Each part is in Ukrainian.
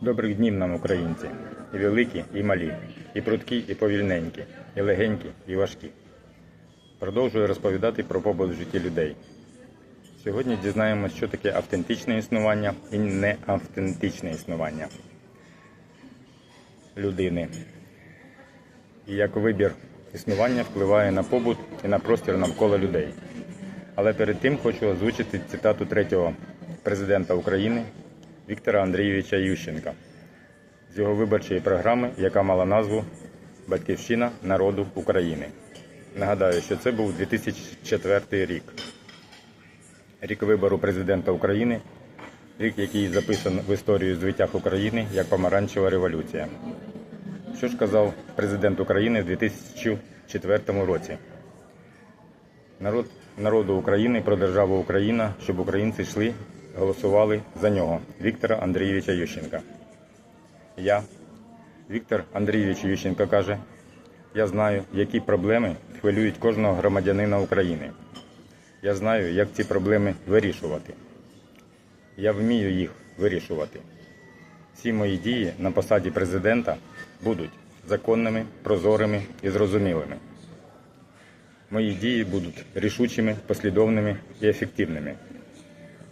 Добрих днів нам, українці, і великі, і малі, і прудкі, і повільненькі, і легенькі, і важкі. Продовжую розповідати про побут в житті людей. Сьогодні дізнаємось, що таке автентичне існування і неавтентичне існування людини. І як вибір існування впливає на побут і на простір навколо людей. Але перед тим хочу озвучити цитату третього президента України Віктора Андрійовича Ющенка з його виборчої програми, яка мала назву Батьківщина народу України. Нагадаю, що це був 2004 рік. Рік вибору президента України, рік, який записаний в історію звитяг України як помаранчева революція. Що ж казав президент України в 2004 році? Народ, народу України про державу Україна, щоб українці йшли, голосували за нього, Віктора Андрійовича Ющенка. Я, Віктор Андрійович Ющенко каже, я знаю, які проблеми хвилюють кожного громадянина України. Я знаю, як ці проблеми вирішувати. Я вмію їх вирішувати. Всі мої дії на посаді президента будуть законними, прозорими і зрозумілими. Мої дії будуть рішучими, послідовними і ефективними.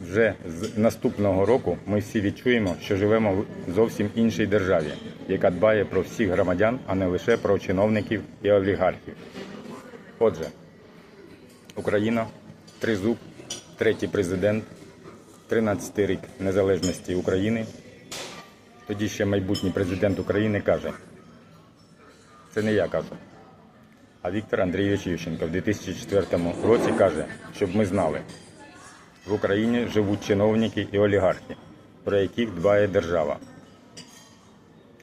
Вже з наступного року ми всі відчуємо, що живемо в зовсім іншій державі, яка дбає про всіх громадян, а не лише про чиновників і олігархів. Отже, Україна, тризуб, третій президент, 13-й рік незалежності України. Тоді ще майбутній президент України каже: це не я кажу. А Віктор Андрійович Ющенко в 2004 році каже, щоб ми знали, в Україні живуть чиновники і олігархи, про яких дбає держава.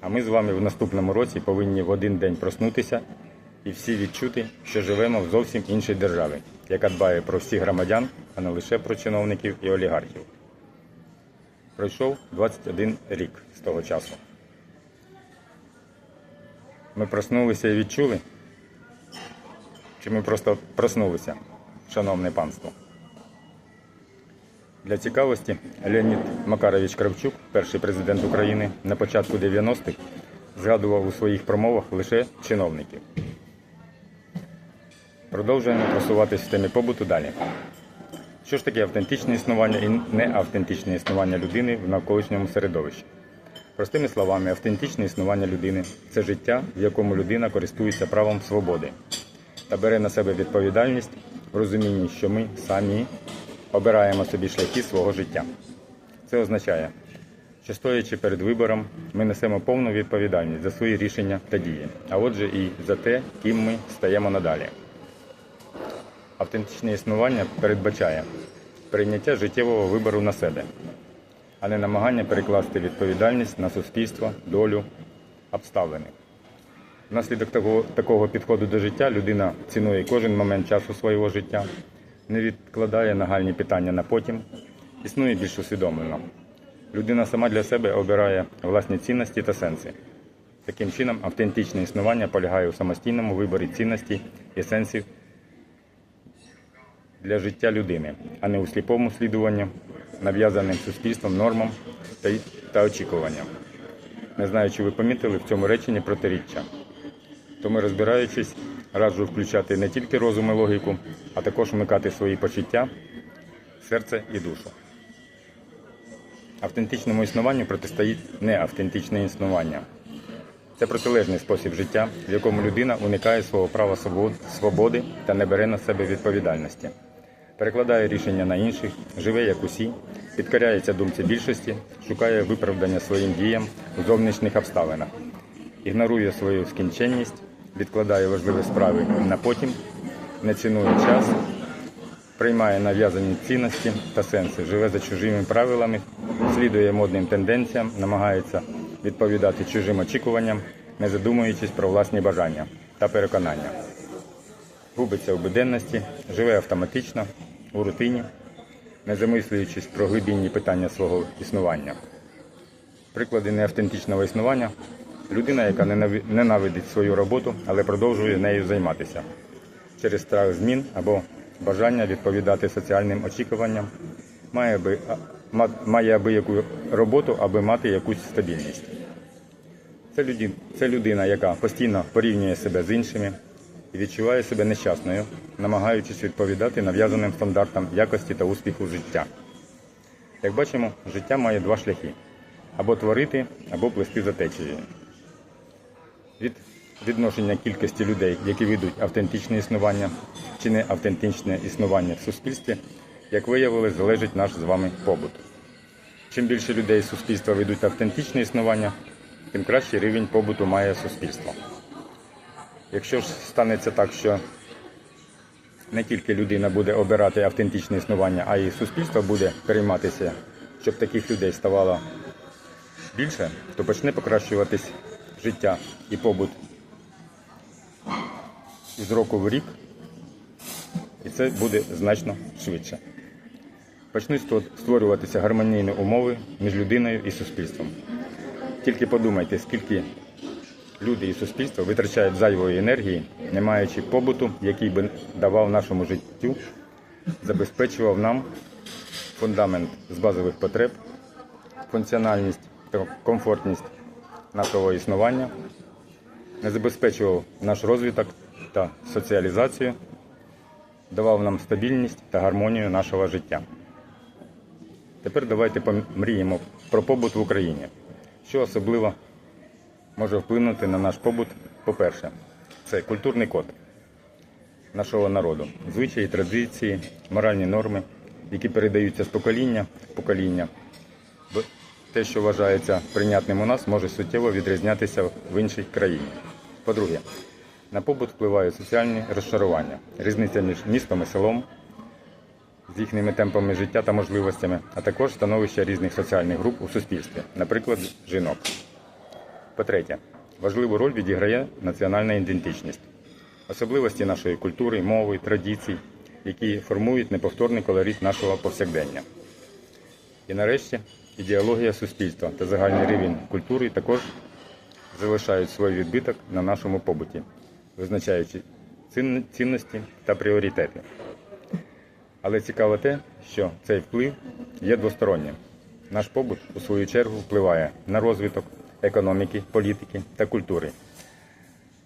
А ми з вами в наступному році повинні в один день проснутися і всі відчути, що живемо в зовсім іншій державі, яка дбає про всіх громадян, а не лише про чиновників і олігархів. Пройшов 21 рік з того часу. Ми проснулися і відчули, чи ми просто проснулися, шановне панство. Для цікавості Леонід Макарович Кравчук, перший президент України, на початку 90-х згадував у своїх промовах лише чиновників. Продовжуємо просуватись в темі побуту далі. Що ж таке автентичне існування і неавтентичне існування людини в навколишньому середовищі? Простими словами, автентичне існування людини це життя, в якому людина користується правом свободи та бере на себе відповідальність в розумінні, що ми самі обираємо собі шляхи свого життя. Це означає, що стоячи перед вибором, ми несемо повну відповідальність за свої рішення та дії, а отже і за те, ким ми стаємо надалі. Автентичне існування передбачає прийняття життєвого вибору на себе, а не намагання перекласти відповідальність на суспільство, долю, обставини. Внаслідок такого, підходу до життя людина цінує кожен момент часу свого життя, не відкладає нагальні питання на потім, існує більш усвідомлено. Людина сама для себе обирає власні цінності та сенси. Таким чином, автентичне існування полягає у самостійному виборі цінностей і сенсів для життя людини, а не у сліпому слідуванні нав'язаним суспільством нормам та, та очікуванням. Не знаю, чи ви помітили в цьому реченні протиріччя. Тому, розбираючись, раджу включати не тільки розум і логіку, а також вмикати свої почуття, серце і душу. Автентичному існуванню протистоїть неавтентичне існування. Це протилежний спосіб життя, в якому людина уникає свого права свободи та не бере на себе відповідальності, перекладає рішення на інших, живе як усі, підкоряється думці більшості, шукає виправдання своїм діям у зовнішніх обставинах, ігнорує свою скінченність, відкладає важливі справи на потім, не цінує час, приймає нав'язані цінності та сенси, живе за чужими правилами, слідує модним тенденціям, намагається відповідати чужим очікуванням, не задумуючись про власні бажання та переконання. Губиться у буденності, живе автоматично, у рутині, не замислюючись про глибінні питання свого існування. Приклади неавтентичного існування людина, яка ненавидить свою роботу, але продовжує нею займатися через страх змін або бажання відповідати соціальним очікуванням, має би ма- має аби яку роботу, аби мати якусь стабільність. Це, люді, це людина, яка постійно порівнює себе з іншими і відчуває себе нещасною, намагаючись відповідати нав'язаним стандартам якості та успіху життя. Як бачимо, життя має два шляхи: або творити, або плести за течією. Від відношення кількості людей, які ведуть автентичне існування чи не автентичне існування в суспільстві, як виявилось, залежить наш з вами побут. Чим більше людей суспільства ведуть автентичне існування, тим кращий рівень побуту має суспільство. Якщо ж станеться так, що не тільки людина буде обирати автентичне існування, а й суспільство буде перейматися, щоб таких людей ставало більше, то почне покращуватись життя і побут із року в рік, і це буде значно швидше. Почнуть створюватися гармонійні умови між людиною і суспільством. Тільки подумайте, скільки люди і суспільство витрачають зайвої енергії, не маючи побуту, який би давав нашому життю, забезпечував нам фундамент з базових потреб, функціональність та комфортність нашого існування, не забезпечував наш розвиток та соціалізацію, давав нам стабільність та гармонію нашого життя. Тепер давайте помріємо про побут в Україні. Що особливо може вплинути на наш побут, по-перше, це культурний код нашого народу, звичаї, традиції, моральні норми, які передаються з покоління в покоління. Те, що вважається прийнятним у нас, може суттєво відрізнятися в іншій країні. По-друге, на побут впливають соціальні розчарування, різниця між містом і селом, з їхніми темпами життя та можливостями, а також становище різних соціальних груп у суспільстві, наприклад, жінок. По-третє, важливу роль відіграє національна ідентичність, особливості нашої культури, мови, традицій, які формують неповторний колорит нашого повсякдення. І нарешті ідеологія суспільства та загальний рівень культури також залишають свій відбиток на нашому побуті, визначаючи цінності та пріоритети. Але цікаво те, що цей вплив є двостороннім. Наш побут, у свою чергу, впливає на розвиток економіки, політики та культури,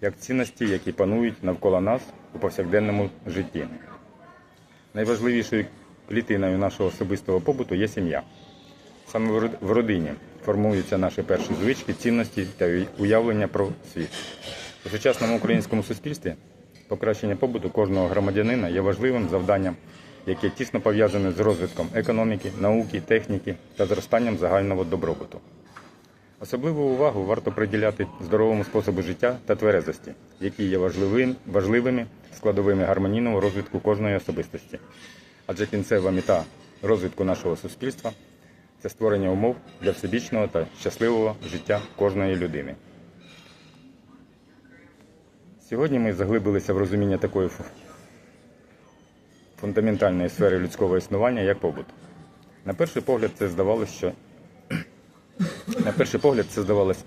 як цінності, які панують навколо нас у повсякденному житті. Найважливішою клітиною нашого особистого побуту є сім'я. Саме в родині формуються наші перші звички, цінності та уявлення про світ. У сучасному українському суспільстві покращення побуту кожного громадянина є важливим завданням, яке тісно пов'язане з розвитком економіки, науки, техніки та зростанням загального добробуту. Особливу увагу варто приділяти здоровому способу життя та тверезості, які є важливим, важливими складовими гармонійного розвитку кожної особистості. Адже кінцева мета розвитку нашого суспільства це створення умов для всебічного та щасливого життя кожної людини. Сьогодні ми заглибилися в розуміння такої фундаментальної сфери людського існування, як побут. На перший погляд, це здавалося, що на перший погляд це здавалось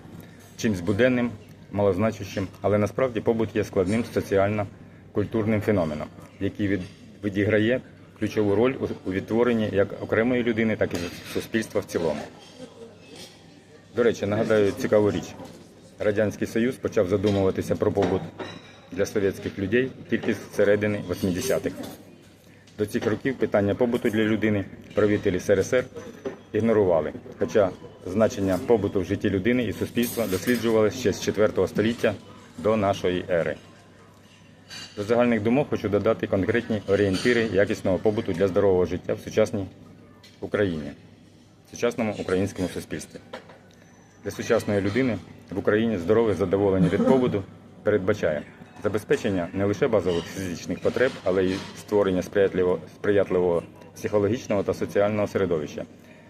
чимсь буденним, малозначущим, але насправді побут є складним соціально-культурним феноменом, який від, відіграє ключову роль у, відтворенні як окремої людини, так і суспільства в цілому. До речі, нагадаю цікаву річ. Радянський Союз почав задумуватися про побут для совєтських людей тільки з середини 80-х. До цих років питання побуту для людини правителі СРСР ігнорували, хоча значення побуту в житті людини і суспільства досліджували ще з 4 століття до нашої ери. До загальних думок хочу додати конкретні орієнтири якісного побуту для здорового життя в сучасній Україні, в сучасному українському суспільстві. Для сучасної людини в Україні здорове задоволення від побуту передбачає забезпечення не лише базових фізичних потреб, але й створення сприятливого, сприятливого психологічного та соціального середовища.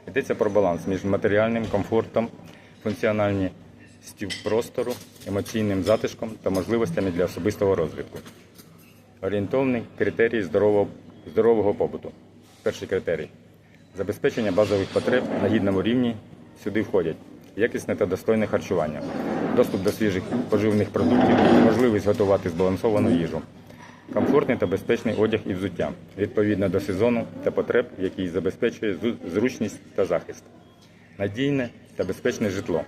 Йдеться про баланс між матеріальним комфортом, функціональністю простору, емоційним затишком та можливостями для особистого розвитку. Орієнтовний критерій здорового, здорового побуту. Перший критерій. Забезпечення базових потреб на гідному рівні сюди входять. Якісне та достойне харчування, доступ до свіжих поживних продуктів, можливість готувати збалансовану їжу, комфортний та безпечний одяг і взуття. Відповідно до сезону та потреб, який забезпечує зручність та захист, надійне та безпечне житло,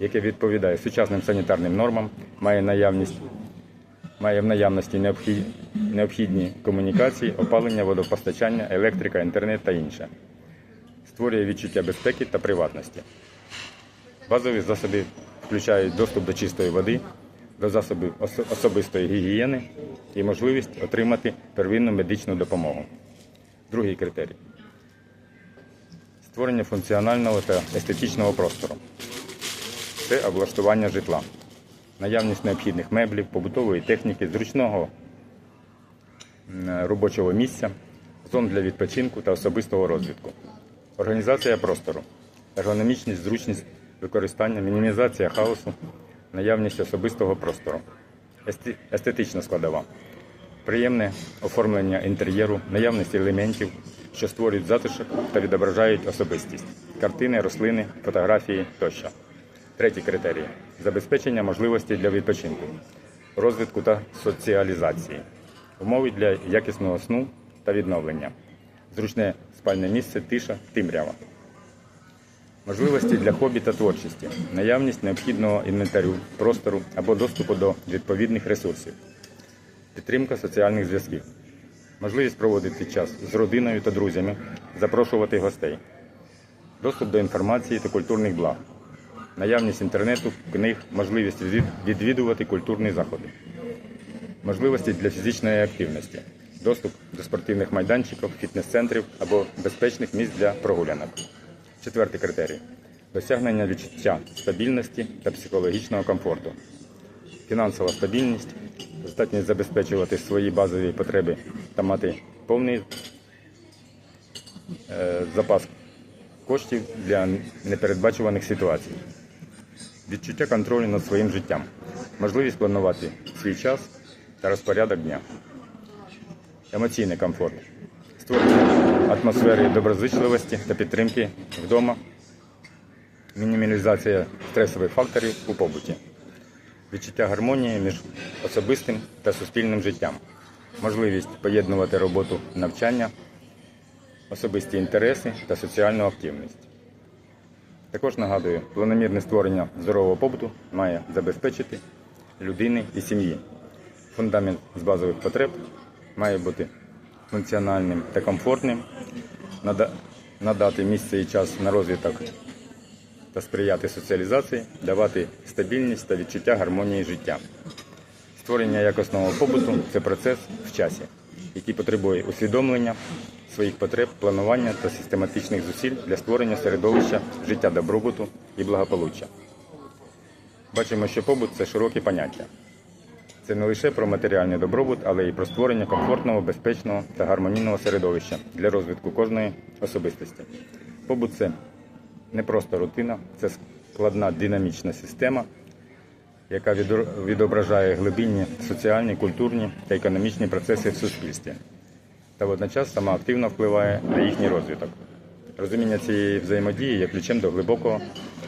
яке відповідає сучасним санітарним нормам, має наявність має в наявності необхідні комунікації, опалення, водопостачання, електрика, інтернет та інше. Створює відчуття безпеки та приватності. Базові засоби включають доступ до чистої води, до засобів особистої гігієни і можливість отримати первинну медичну допомогу. Другий критерій створення функціонального та естетичного простору. Це облаштування житла, наявність необхідних меблів, побутової техніки, зручного робочого місця, зон для відпочинку та особистого розвитку. Організація простору, ергономічність, зручність використання, мінімізація хаосу, наявність особистого простору, естетична складова, приємне оформлення інтер'єру, наявність елементів, що створюють затишок та відображають особистість, картини, рослини, фотографії тощо. Третій критерій забезпечення можливостей для відпочинку, розвитку та соціалізації, умови для якісного сну та відновлення, зручне спальне місце, тиша, темрява. Можливості для хобі та творчості, наявність необхідного інвентарю, простору або доступу до відповідних ресурсів, підтримка соціальних зв'язків, можливість проводити час з родиною та друзями, запрошувати гостей, доступ до інформації та культурних благ, наявність інтернету, книг, можливість відвідувати культурні заходи, можливості для фізичної активності, доступ до спортивних майданчиків, фітнес-центрів або безпечних місць для прогулянок. Четвертий критерій. Досягнення відчуття стабільності та психологічного комфорту, фінансова стабільність, здатність забезпечувати свої базові потреби та мати повний е, запас коштів для непередбачуваних ситуацій, відчуття контролю над своїм життям, можливість планувати свій час та розпорядок дня, емоційний комфорт, створення атмосфери доброзичливості та підтримки вдома, мінімалізація стресових факторів у побуті, відчуття гармонії між особистим та суспільним життям, можливість поєднувати роботу, навчання, особисті інтереси та соціальну активність. Також нагадую, планомірне створення здорового побуту має забезпечити людини і сім'ї. Фундамент з базових потреб має бути функціональним та комфортним, надати місце і час на розвиток та сприяти соціалізації, давати стабільність та відчуття гармонії життя. Створення якісного побуту це процес в часі, який потребує усвідомлення своїх потреб, планування та систематичних зусиль для створення середовища життя добробуту і благополуччя. Бачимо, що побут це широке поняття. Це не лише про матеріальний добробут, але й про створення комфортного, безпечного та гармонійного середовища для розвитку кожної особистості. Побут це не просто рутина, це складна динамічна система, яка відображає глибинні соціальні, культурні та економічні процеси в суспільстві та водночас сама активно впливає на їхній розвиток. Розуміння цієї взаємодії є ключем до глибокого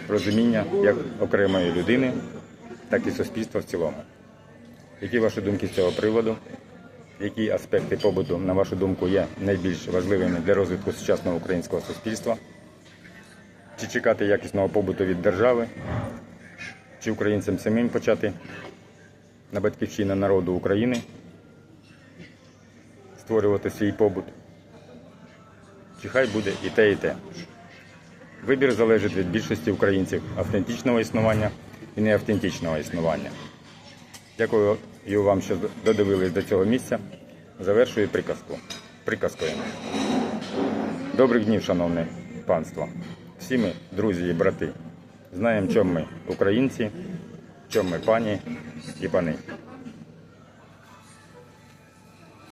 розуміння як окремої людини, так і суспільства в цілому. Які ваші думки з цього приводу? Які аспекти побуту, на вашу думку, є найбільш важливими для розвитку сучасного українського суспільства? Чи чекати якісного побуту від держави? Чи українцям самим почати на батьківщина народу України створювати свій побут? Чи хай буде і те, і те? Вибір залежить від більшості українців автентичного існування і неавтентичного існування. Дякую вам, що додивились до цього місця. Завершую приказку. Приказкою. Добрих днів, шановне панство. Всі ми, друзі і брати, знаємо, чому ми українці, чому ми пані і пани.